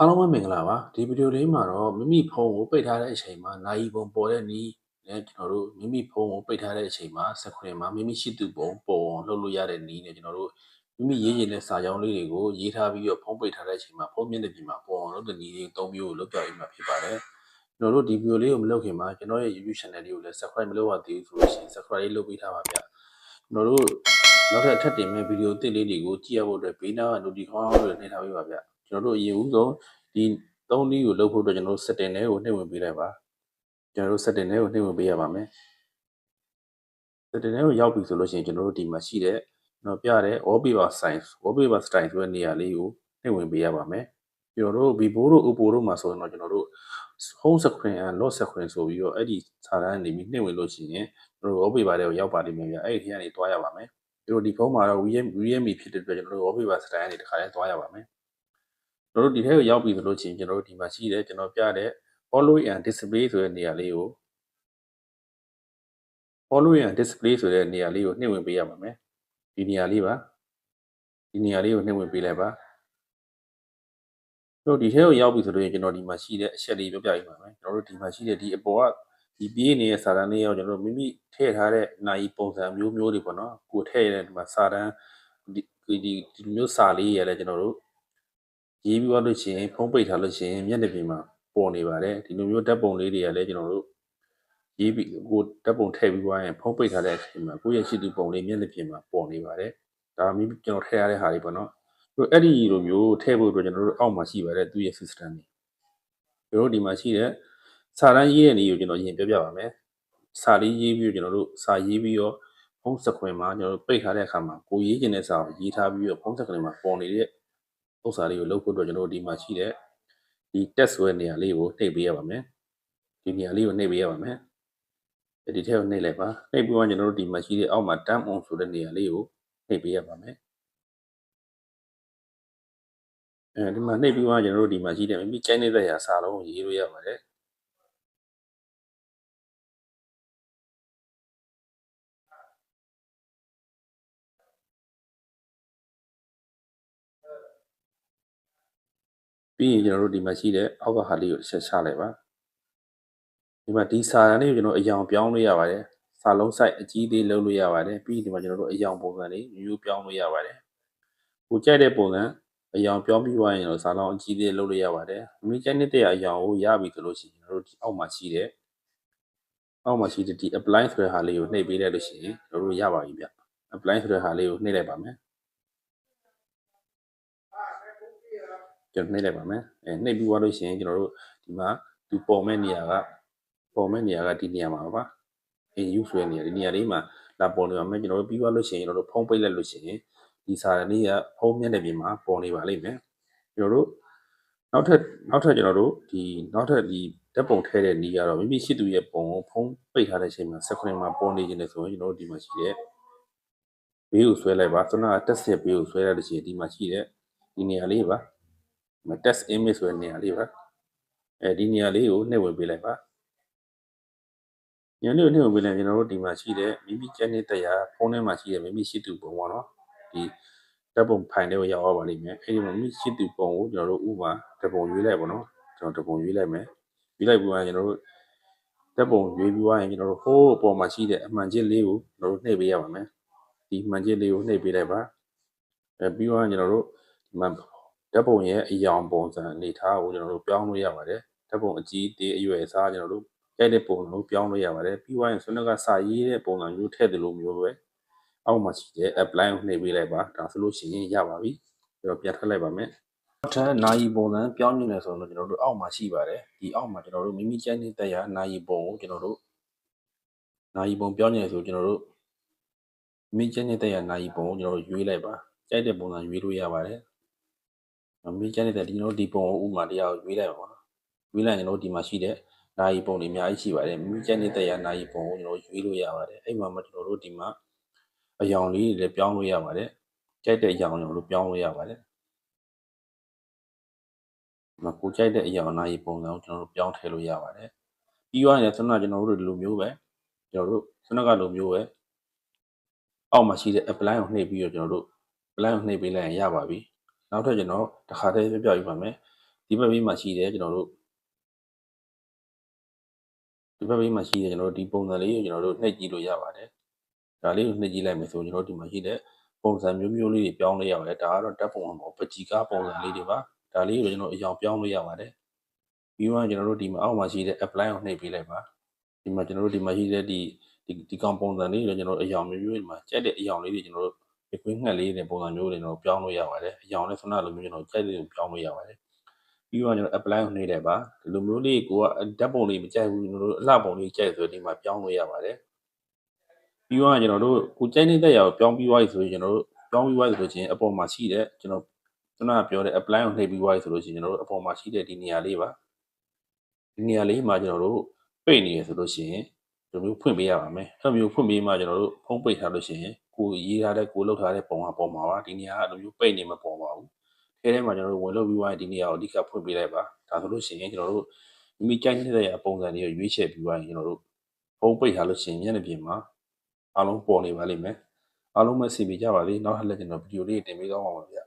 အားလုံးပဲမင်္ဂလာပါဒီဗီဒီယိုလေးမှာတော့မိမိဖုန်းကိုပိတ်ထားတဲ့အချိန်မှာနိုင်ပုံပေါ်တဲ့နီးနဲ့ကျွန်တော်တို့မိမိဖုန်းကိုပိတ်ထားတဲ့အချိန်မှာစခွင်မှာမိမိရှိသူပုံပေါ်အောင်လုပ်လို့ရတဲ့နီးနဲ့ကျွန်တော်တို့မိမိရေးရင်တဲ့စာကြောင်းလေးတွေကိုရေးထားပြီးတော့ဖုန်းပိတ်ထားတဲ့အချိန်မှာဖုန်းမျက်နှာပြင်မှာပေါ်အောင်လုပ်တဲ့နီးတွေသုံးမျိုးကိုလုပ်ပြရမှာဖြစ်ပါတယ်ကျွန်တော်တို့ဒီဗီဒီယိုလေးကိုမလုပ်ခင်မှာကျွန်တော်ရဲ့ YouTube channel လေးကိုလည်း subscribe မလုပ်ရသေးဘူးဆိုလို့ရှိရင် subscribe လေးလုပ်ပေးထားပါဗျကျွန်တော်တို့နောက်ထပ်အထက်တင်မဲ့ဗီဒီယိုတစ်လေးတွေကိုကြည့်ရဖို့အတွက်ဘေးနားက notification တွေနှိပ်ထားပေးပါဗျ ကျွန်တော်တို့အရင်ဦးဆုံးဒီသုံးနည်းကိုလုပ်ဖို့အတွက်ကျွန်တော်တို့ setting တွေကိုနှိပ်ဝင်ပေးလိုက်ပါကျွန်တော်တို့ setting တွေကိုနှိပ်ဝင်ပေးရပါမယ် setting တွေကိုရောက်ပြီဆိုလို့ရှိရင်ကျွန်တော်တို့ဒီမှာရှိတဲ့ကျွန်တော်ပြတဲ့ wallpaper style wallpaper style ဆိုတဲ့နေရာလေးကိုနှိပ်ဝင်ပေးရပါမယ်ကျွန်တော်တို့ vivo တို့ oppo တို့မှာဆိုရင်တော့ကျွန်တော်တို့ home screen and lock screen ဆိုပြီးတော့အဲ့ဒီစာတန်းနေပြီးနှိပ်ဝင်လို့ရှိရင်ကျွန်တော်တို့ wallpaper တွေကိုရောက်ပါလိမ့်မယ်ဗျအဲ့ဒီထဲကနေတွားရပါမယ်ကျွန်တော်ဒီဖုန်းမှာတော့ VM VME ဖြစ်တဲ့အတွက်ကျွန်တော်တို့ wallpaper style ကနေတစ်ခါတည်းတွားရပါမယ် ကျွန်တော်တို့ဒီထဲကိုရောက်ပြီဆိုလို့ရှိရင်ကျွန်တော်တို့ဒီမှာရှိတဲ့ကျွန်တော်ပြတဲ့ follow and display ဆိုတဲ့နေရာလေးကို follow and display ဆိုတဲ့နေရာလေးကိုနှိပ်ဝင်ပေးရပါမယ်ဒီနေရာလေးပါဒီနေရာလေးကိုနှိပ်ဝင်ပေးလိုက်ပါတို့ဒီထဲကိုရောက်ပြီဆိုလို့ရင်ကျွန်တော်ဒီမှာရှိတဲ့အချက်လေးပြောပြပေးပါမယ်ကျွန်တော်တို့ဒီမှာရှိတဲ့ဒီအပေါ်ကဒီပြေးနေတဲ့စာတန်းလေးရောကျွန်တော်တို့မိမိထည့်ထားတဲ့နိုင်ပုံစံမျိုးမျိုးတွေပေါ့နော်ကိုထည့်ရတဲ့ဒီမှာစာတန်းဒီဒီဒီမျိုးစာလေးရလဲကျွန်တော်တို့ ရေးပြီးသွားလို့ရှိရင်ဖုံးပိတ်ထားလို့ရှိရင်မျက်နှာပြင်မှာပေါ်နေပါတယ်ဒီလိုမျိုးဓာတ်ပုံလေးတွေကလည်းကျွန်တော်တို့ရေးပြီးကိုဓာတ်ပုံထည့်ပြီးသွားရင်ဖုံးပိတ်ထားတဲ့အချိန်မှာကိုယ့်ရဲ့ရှိသူပုံလေးမျက်နှာပြင်မှာပေါ်နေပါတယ်ဒါမိကျွန်တော်ထည့်ရတဲ့ဟာတွေပေါ့နော်တို့အဲ့ဒီလိုမျိုးထည့်ဖို့အတွက်ကျွန်တော်တို့အောက်မှာရှိပါတယ်သူ့ရဲ့ system တွေကျွန်တော်တို့ဒီမှာရှိတဲ့စာတန်းရေးတဲ့နေကိုကျွန်တော်အရင်ပြောပြပါမယ်စာလေးရေးပြီးတော့ကျွန်တော်တို့စာရေးပြီးတော့ဖုန်းစခွင်မှာကျွန်တော်တို့ပိတ်ထားတဲ့အခါမှာကိုရေးကျင်တဲ့စာကိုရေးထားပြီးတော့ဖုန်းစခွင်မှာပေါ်နေတဲ့ ဥစ္စာလေးကိုလုပ်ဖို့အတွက်ကျွန်တော်တို့ဒီမှာရှိတဲ့ဒီ test ဆိုတဲ့နေရာလေးကိုနှိပ်ပေးရပါမယ်ဒီနေရာလေးကိုနှိပ်ပေးရပါမယ်ဒီထဲကိုနှိပ်လိုက်ပါနှိပ်ပြီးတော့ကျွန်တော်တို့ဒီမှာရှိတဲ့အောက်မှာ term on ဆိုတဲ့နေရာလေးကိုနှိပ်ပေးရပါမယ်အဲဒီမှာနှိပ်ပြီးတော့ကျွန်တော်တို့ဒီမှာရှိတဲ့မိမိကျိုင်းနေတဲ့ရာစာလုံးကိုရေးလို့ရပါတယ် ပြီးရင်ကျွန်တော်တို့ဒီမှာရှိတဲ့အောက်ကဟာလေးကိုဆက်ချလိုက်ပါဒီမှာဒီစာရန်လေးကိုကျွန်တော်အယောင်ပြောင်းလို့ရပါတယ်စာလုံး site အကြီးသေးလုပ်လို့ရပါတယ်ပြီးရင်ဒီမှာကျွန်တော်တို့အယောင်ပုံစံလေးမျိုးပြောင်းလို့ရပါတယ်ကိုကြိုက်တဲ့ပုံစံအယောင်ပြောင်းပြီးသွားရင်တော့စာလုံးအကြီးသေးလုပ်လို့ရပါတယ်မိကြိုက်တဲ့အယောင်ကိုရပြီဆိုလို့ရှိရင်ကျွန်တော်တို့ဒီအောက်မှာရှိတဲ့အောက်မှာရှိတဲ့ဒီ apply ဆိုတဲ့ဟာလေးကိုနှိပ်ပေးလိုက်လို့ရှိရင်ကျွန်တော်တို့ရပါပြီဗျ apply ဆိုတဲ့ဟာလေးကိုနှိပ်လိုက်ပါမယ် ကျွန်တော်နှိပ်လိုက်ပါမယ်အဲနှိပ်ပြီးသွားလို့ရှိရင်ကျွန်တော်တို့ဒီမှာဒီပေါ်မဲ့နေရာကပေါ်မဲ့နေရာကဒီနေရာမှာပါအင်ယူဆိုတဲ့နေရာဒီနေရာလေးမှာလာပေါ်နေပါမယ်ကျွန်တော်တို့ပြီးသွားလို့ရှိရင်ကျွန်တော်တို့ဖုံးပိတ်လိုက်လို့ရှိရင်ဒီစာရလေးကဖုံးမျက်နှာပြင်မှာပေါ်နေပါလိမ့်မယ်ကျွန်တော်တို့နောက်ထပ်နောက်ထပ်ကျွန်တော်တို့ဒီနောက်ထပ်ဒီဓာတ်ပုံထဲတဲ့နေရာတော့မိမိရှိသူရဲ့ပုံကိုဖုံးပိတ်ထားတဲ့အချိန်မှာစက်ခွန်မှာပေါ်နေခြင်းလေဆိုရင်ကျွန်တော်တို့ဒီမှာရှိတဲ့ဘေးကိုဆွဲလိုက်ပါဆိုတော့တက်ဆက်ဘေးကိုဆွဲလိုက်လို့ရှိရင်ဒီမှာရှိတဲ့ဒီနေရာလေးပါ test image ဆိုတဲ့နေရာလေးပါအဲဒီနေရာလေးကိုနှိပ်ဝင်ပေးလိုက်ပါညနေကိုနှိပ်ဝင်ပေးလိုက်ကျွန်တော်တို့ဒီမှာရှိတဲ့မိမိကျန်တဲ့တရားဖုန်းထဲမှာရှိတဲ့မိမိရှိသူပုံပေါ့နော်ဒီဓာတ်ပုံဖိုင်လေးကိုရောက်သွားပါလိမ့်မယ်အဲဒီမှာမိမိရှိသူပုံကိုကျွန်တော်တို့ဥပမာဓာတ်ပုံရွေးလိုက်ပါနော်ကျွန်တော်ဓာတ်ပုံရွေးလိုက်မယ်ရွေးလိုက်ပြီးတော့ကျွန်တော်တို့ဓာတ်ပုံရွေးပြီးသွားရင်ကျွန်တော်တို့ဟိုးအပေါ်မှာရှိတဲ့အမှန်ချင်းလေးကိုကျွန်တော်တို့နှိပ်ပေးရပါမယ်ဒီမှန်ချင်းလေးကိုနှိပ်ပေးလိုက်ပါအဲပြီးတော့ကျွန်တော်တို့ဒီမှာ ဓာတ်ပုံရဲ့အယောင်ပုံစံအနေထားကိုကျွန်တော်တို့ပြောင်းလို့ရပါတယ်ဓာတ်ပုံအကြီးတေးအရွယ်အစားကျွန်တော်တို့ရိုက်တဲ့ပုံစံကိုပြောင်းလို့ရပါတယ်ပြီးသွားရင်ဆွနကစာရေးတဲ့ပုံစံမျိုးထည့်တယ်လို့မျိုးပဲအောက်မှာရှိတဲ့ apply ကိုနှိပ်ပေးလိုက်ပါဒါဆိုလို့ရှိရင်ရပါပြီကျွန်တော်ပြတ်ထည့်လိုက်ပါမယ်ထပ်နိုင်ပုံစံပြောင်းနေတယ်ဆိုတော့ကျွန်တော်တို့အောက်မှာရှိပါတယ်ဒီအောက်မှာကျွန်တော်တို့မိမိကြိုက်နေတဲ့ရာနိုင်ပုံကိုကျွန်တော်တို့နိုင်ပုံပြောင်းနေတယ်ဆိုကျွန်တော်တို့မိမိကြိုက်နေတဲ့ရာနိုင်ပုံကိုကျွန်တော်တို့ရွေးလိုက်ပါကြိုက်တဲ့ပုံစံရွေးလို့ရပါတယ် မိမိကြိုက်နေတဲ့ဒီကျွန်တော်တို့ဒီပုံကိုဥမာတရားကိုရွေးလိုက်ပါရွေးလိုက်ရင်ကျွန်တော်တို့ဒီမှာရှိတဲ့နိုင်ပုံတွေအများကြီးရှိပါတယ်မိမိကြိုက်နေတဲ့ရာနိုင်ပုံကိုကျွန်တော်ရွေးလို့ရပါတယ်အဲ့မှာမှကျွန်တော်တို့ဒီမှာအယောင်လေးတွေလည်းပြောင်းလို့ရပါတယ်ကြိုက်တဲ့အယောင်ကျွန်တော်တို့ပြောင်းလို့ရပါတယ်မကိုကြိုက်တဲ့အရာနာရီပုံစံကိုကျွန်တော်တို့ပြောင်းထည့်လို့ရပါတယ်။ပြီးသွားရင်ဆွမ်းနာကျွန်တော်တို့ဒီလိုမျိုးပဲကျွန်တော်တို့ဆွမ်းနာကလိုမျိုးပဲအောက်မှာရှိတဲ့ apply ကိုနှိပ်ပြီးတော့ကျွန်တော်တို့ apply ကိုနှိပ်ပေးလိုက်ရင်ရပါပြီ။ နောက်ထပ်ကျွန်တော်တစ်ခါတည်းပြပြပြပါမယ်ဒီဘက်ဘေးမှာရှိတယ်ကျွန်တော်တို့ဒီဘက်ဘေးမှာရှိတယ်ကျွန်တော်တို့ဒီပုံစံလေးကိုကျွန်တော်တို့နှိပ်ကြည့်လို့ရပါတယ်ဒါလေးကိုနှိပ်ကြည့်လိုက်မယ်ဆိုကျွန်တော်တို့ဒီမှာရှိတဲ့ပုံစံမျိုးမျိုးလေးတွေပြောင်းလဲရပါတယ်ဒါကတော့တက်ပုံမှာမဟုတ်ပကြီကားပုံစံလေးတွေပါဒါလေးကိုကျွန်တော်အယောင်ပြောင်းလို့ရပါတယ်ပြီးမှကျွန်တော်တို့ဒီမှာအောက်မှာရှိတဲ့ apply ကိုနှိပ်ပေးလိုက်ပါဒီမှာကျွန်တော်တို့ဒီမှာရှိတဲ့ဒီဒီဒီကောင်ပုံစံလေးကိုကျွန်တော်တို့အယောင်မျိုးမျိုးဒီမှာကြက်တဲ့အယောင်လေးတွေကျွန်တော်တို့ ဒီကွင်းငှက်လေးတွေပုံစံမျိုးတွေကျွန်တော်ပြောင်းလို့ရပါတယ်အယောင်နဲ့ဆန္ဒလိုမျိုးကျွန်တော်ကြက်လေးကိုပြောင်းလို့ရပါတယ်ပြီးတော့ကျွန်တော် apply ကိုနှိပ်လိုက်ပါဒီလိုမျိုးလေးကိုကဓာတ်ပုံလေးမကြိုက်ဘူးကျွန်တော်တို့အလှပုံလေးကြိုက်ဆိုဒီမှာပြောင်းလို့ရပါတယ်ပြီးတော့ကျွန်တော်တို့ကိုကြိုက်နေတဲ့ຢာကိုပြောင်းပြီးသွားပြီဆိုရင်ကျွန်တော်တို့ပြောင်းပြီးသွားပြီဆိုလို့ချင်းအပေါ်မှာရှိတဲ့ကျွန်တော်ခုနကပြောတဲ့ apply ကိုနှိပ်ပြီးသွားပြီဆိုလို့ချင်းကျွန်တော်တို့အပေါ်မှာရှိတဲ့ဒီနေရာလေးပါဒီနေရာလေးမှာကျွန်တော်တို့ပိတ်နေရဆိုလို့ရှိရင်ဒီလိုမျိုးဖွင့်ပေးရပါမယ်အဲ့လိုမျိုးဖွင့်ပေးမှကျွန်တော်တို့ဖုံးပိတ်ထားလို့ရှိရင် ကိုရေးထားတဲ့ကိုလောက်ထားတဲ့ပုံကပေါ်မှာပါဒီနေရာကအဲ့လိုမျိုးပိတ်နေမှာပေါ်ပါဘူးထဲထဲမှာကျွန်တော်တို့ဝင်လို့ပြီးသွားရင်ဒီနေရာကိုအဓိကဖွင့်ပေးလိုက်ပါဒါဆိုလို့ရှိရင်ကျွန်တော်တို့မိမိကြိုက်နေတဲ့ရာပုံစံတွေကိုရွေးချယ်ပြီးသွားရင်ကျွန်တော်တို့ဖုံးပိတ်ထားလို့ရှိရင်မျက်နှာပြင်မှာအားလုံးပေါ်နေပါလိမ့်မယ်အားလုံးပဲစီပီကြပါလိမ့်နောက်ထပ်လည်းကျွန်တော်ဗီဒီယိုလေးတင်ပေးသွားမှာပါဗျ